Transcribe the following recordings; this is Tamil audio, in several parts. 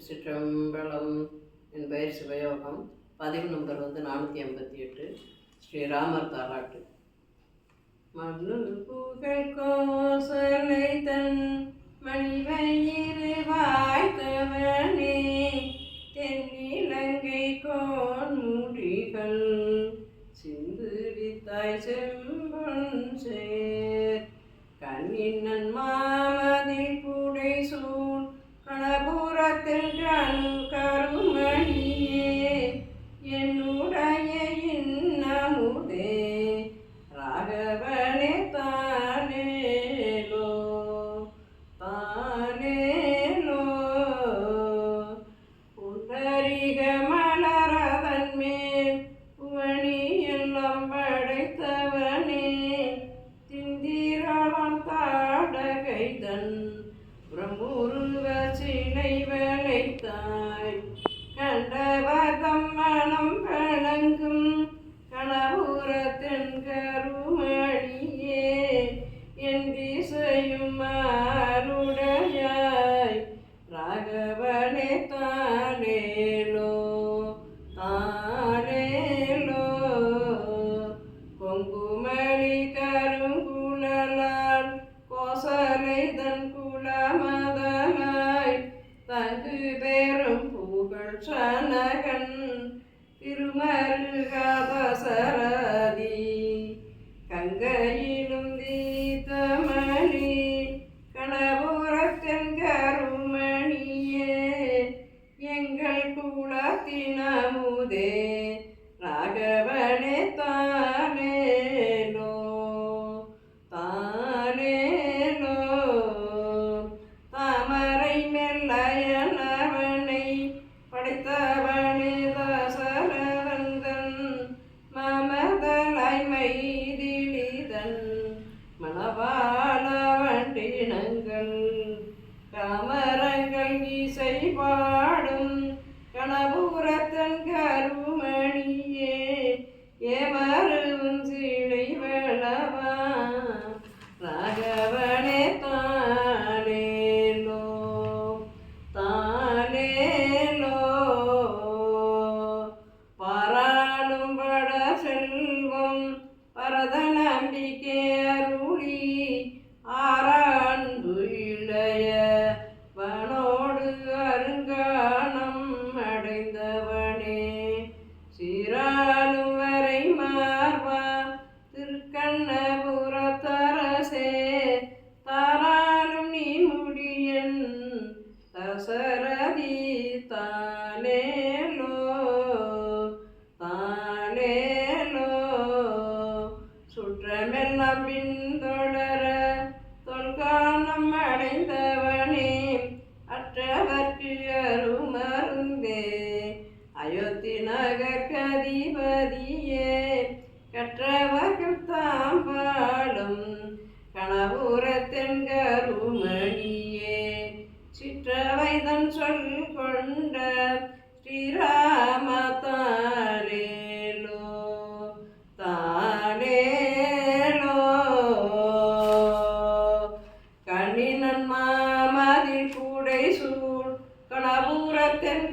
திருச்சிற்றம்பலம் என் பெயர் சிவயோகம் பதிவு நம்பர் வந்து நானூற்றி ஐம்பத்தி எட்டு ஸ்ரீராமர் தாலாட்டு மண்ணு புகழ் கோசலை தன் மணிவயிறு வாய்த்தவனே தென்னிலங்கை கோன் முடிகள் சிந்து வித்தாய் செம்பன் சேர். கண்ணின் மாமதில் புடை சூழ் கணபுரத்தில் ಗಾತ್ರಗ್ರಾಣಿ my குலத்தினமுதே பரதநம்பிக்கை அருளி ஆராண்டு இளைய வனோடு அருங்கானம் அடைந்தவனே. சீராளும் வரை மார்வா திருக்கண்ணபுரத்தரசே தாராலும் நீ முடியன் தசரதி தானேலோ. அயோத்தி கதிபதியே கற்றவர்கள் தாம் பாடும் கணபுரத்தென்கருமணியே சிற்றவைதன் சொல் கொண்ட ஸ்ரீராம தாரேலோ தானேலோ. கண்ணினன் மாமதில் கூடை சூழ் கணபுரத்தின்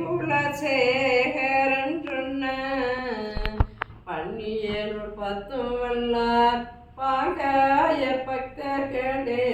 குலசேகரன் சொன்ன பன்னியனுள் பத்தும் வல்லார் பாகாய பக்தர்களே.